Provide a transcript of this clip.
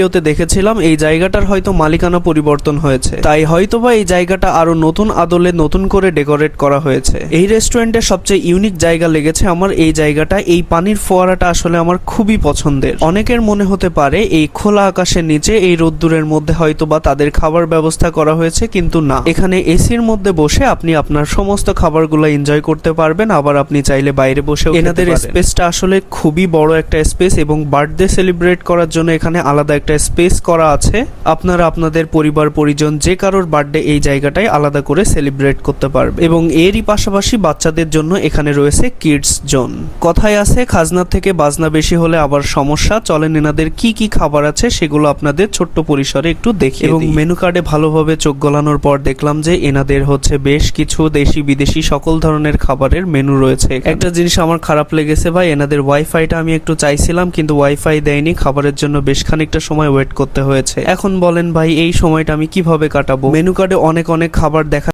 ভিডিওতে দেখেছিলাম এই জায়গাটার হয়তো মালিকানা পরিবর্তন হয়েছে। তাই হয়তোবা এই জায়গাটা আরও নতুন আদলে নতুন করে ডেকোরেট করা হয়েছে। এই রেস্টুরেন্টের সবচেয়ে ইউনিক জায়গা লেগেছে আমার এই জায়গাটা। এই পানির ফোয়ারাটা আসলে আমার খুবই পছন্দের। অনেকের মনে হতে পারে এই খোলা আকাশের নিচে এই রোদ্দুরের মধ্যে হয়তোবা তাদের খাবার ব্যবস্থা করা হয়েছে কিন্তু না। এখানে এসির মধ্যে বসে আপনি আপনার সমস্ত খাবারগুলো এনজয় করতে পারবেন আবার আপনি চাইলে বাইরে বসে এনাদের স্পেসটা আসলে খুবই বড় একটা স্পেস এবং বার্থডে সেলিব্রেট করার জন্য এখানে আলাদা একটা স্পেস করা আছে। আপনারা আপনাদের পরিবার পরিজন যে কারোর বার্থডে এই জায়গাটায় আলাদা করে সেলিব্রেট করতে পারবে। এবং এরই পাশাপাশি বাচ্চাদের জন্য এখানে রয়েছে কিডস জোন কথায় আছে খাজনার থেকে বাজনা বেশি হলে আবার সমস্যা। চলেন এনাদের কি কি খাবার আছে সেগুলো আপনাদের ছোট্ট পরিসরে একটু দেখি এবং মেনু কার্ডে ভালোভাবে চোখ গলানোর পর দেখলাম যে এনাদের হচ্ছে বেশ কিছু দেশি বিদেশি সকল ধরনের খাবারের মেনু রয়েছে একটা জিনিস আমার খারাপ লেগেছে ভাই এনাদের ওয়াইফাইটা আমি একটু চাইছিলাম কিন্তু ওয়াইফাই দেয়নি। খাবারের জন্য বেশ খানিকটা সময় ওয়েট করতে হয়েছে। এখন বলেন ভাই, এই সময়টা আমি কীভাবে কাটাবো? মেনু কার্ডে অনেক অনেক খাবার দেখা